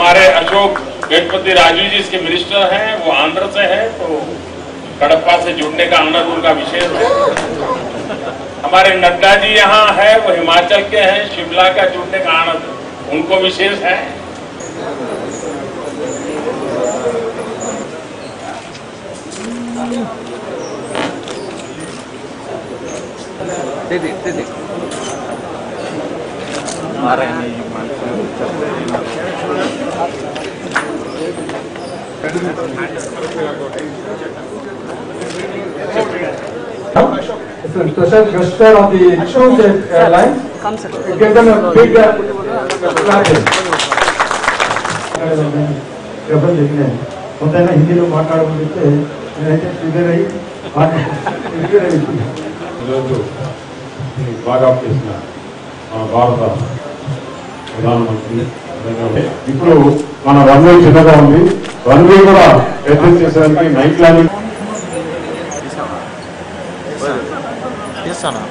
हमारे अशोक गणपति राजू जी इसके मिनिस्टर हैं वो आंध्र से हैं तो कडप्पा से जुड़ने का आनंद उनका विशेष है। हमारे नड्डा जी यहाँ है वो हिमाचल के हैं शिमला का जुड़ने का आनंद उनको विशेष है। दीदी दीदी आ रहे हैं Special gesture of the TrueJet Airlines. Give them a big uh, clapping. ఎవరు చెప్పిన కొంతైనా హిందీలో మాట్లాడమంటే నేనైతే ప్రిపేర్ అయ్యి ప్రిపేర్ అయ్యి ఈరోజు బాగా చేసిన మన భారత ప్రధానమంత్రి నరేంద్ర మోదీ. ఇప్పుడు మన రన్వే చిన్నగా ఉంది. రన్వే కూడా అడ్రస్ చేసేదానికి నైట్ ప్లానింగ్ తీస్తానా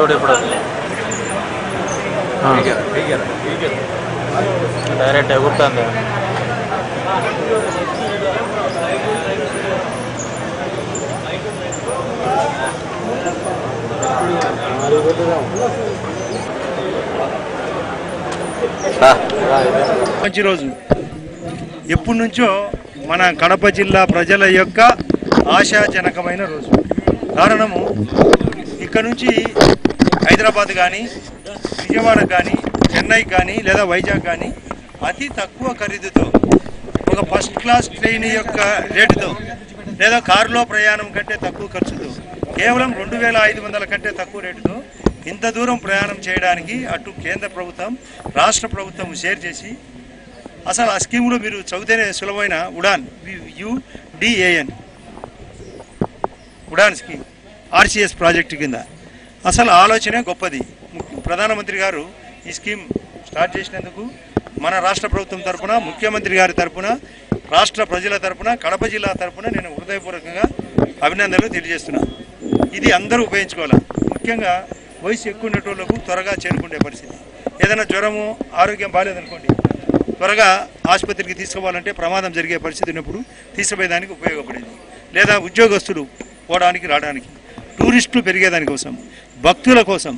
చూడు ఇప్పుడు డైరెక్ట్ ఎగురుతుంది. మంచి రోజు. ఎప్పటి నుంచో మన కడప జిల్లా ప్రజల యొక్క ఆశాజనకమైన రోజు. కారణము ఇక్కడ నుంచి హైదరాబాద్ కానీ విజయవాడ కానీ చెన్నై కానీ లేదా వైజాగ్ కానీ అతి తక్కువ ఖరీదుతో ఒక ఫస్ట్ క్లాస్ ట్రైన్ యొక్క రేటుతో లేదా కారులో ప్రయాణం కంటే తక్కువ ఖర్చుతో కేవలం రెండు వేల ఐదు వందల కంటే తక్కువ రేటుతో ఇంత దూరం ప్రయాణం చేయడానికి అటు కేంద్ర ప్రభుత్వం రాష్ట్ర ప్రభుత్వం షేర్ చేసి అసలు ఆ స్కీమ్లో మీరు చదివితేనే సులభమైన Udan U D A N Udan scheme RCS project కింద. అసలు ఆలోచనే గొప్పది. ప్రధానమంత్రి గారు ఈ స్కీమ్ స్టార్ట్ చేసినందుకు మన రాష్ట్ర ప్రభుత్వం తరఫున ముఖ్యమంత్రి గారి తరపున రాష్ట్ర ప్రజల తరపున కడప జిల్లా తరఫున నేను హృదయపూర్వకంగా అభినందనలు తెలియజేస్తున్నాను ఇది అందరూ ఉపయోగించుకోవాలి? ముఖ్యంగా వయసు ఎక్కువ ఉన్నటువంటి త్వరగా చేరుకునే పరిస్థితి. ఏదైనా జ్వరము ఆరోగ్యం బాగాలేదనుకోండి త్వరగా ఆసుపత్రికి తీసుకోవాలంటే ప్రమాదం జరిగే పరిస్థితి ఉన్నప్పుడు తీసుకుపోయేదానికి ఉపయోగపడేది. లేదా ఉద్యోగస్తులు పోవడానికి రావడానికి టూరిస్టులు పెరిగేదానికోసం భక్తుల కోసం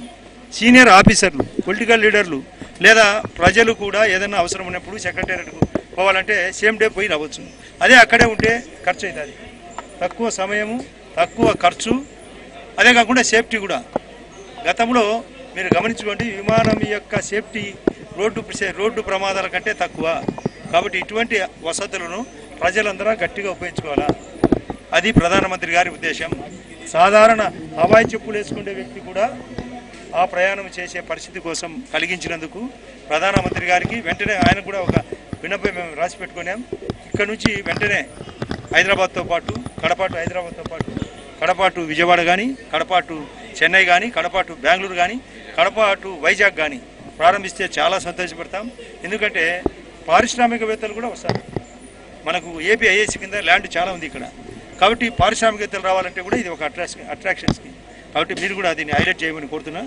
సీనియర్ ఆఫీసర్లు పొలిటికల్ లీడర్లు లేదా ప్రజలు కూడా ఏదైనా అవసరం ఉన్నప్పుడు సెక్రటేరియట్కు పోవాలంటే సేమ్ డే పోయి రావచ్చు. అదే అక్కడే ఉంటే ఖర్చు అవుతుంది. తక్కువ సమయము తక్కువ ఖర్చు అదే కాకుండా సేఫ్టీ కూడా. గతంలో మీరు గమనించుకోండి విమానం యొక్క సేఫ్టీ రోడ్డు రోడ్డు ప్రమాదాల కంటే తక్కువ. కాబట్టి ఇటువంటి వసతులను ప్రజలందరూ గట్టిగా ఉపయోగించుకోవాలా? అది ప్రధానమంత్రి గారి ఉద్దేశం. సాధారణ హవాయి చెప్పులు వేసుకునే వ్యక్తి కూడా ఆ ప్రయాణం చేసే పరిస్థితి కోసం కలిగించినందుకు ప్రధానమంత్రి గారికి వెంటనే ఆయన కూడా ఒక విన్నపం మేము రాసి పెట్టుకున్నాం. ఇక్కడ నుంచి వెంటనే హైదరాబాద్తో పాటు కడపాటు హైదరాబాద్తో పాటు కడపాటు విజయవాడ కానీ కడపాటు చెన్నై కానీ కడపాటు బెంగళూరు కానీ కడపాటు వైజాగ్ కానీ ప్రారంభిస్తే చాలా సంతోషపడతాం. ఎందుకంటే పారిశ్రామికవేత్తలు కూడా వస్తారు. మనకు ఏపీ ఐఏసీ కింద ల్యాండ్ చాలా ఉంది ఇక్కడ. కాబట్టి పారిశ్రామికవేత్తలు రావాలంటే కూడా ఇది ఒక అట్రాక్షన్ అట్రాక్షన్స్కి కాబట్టి మీరు కూడా దీన్ని హైలైట్ చేయమని కోరుతున్నా.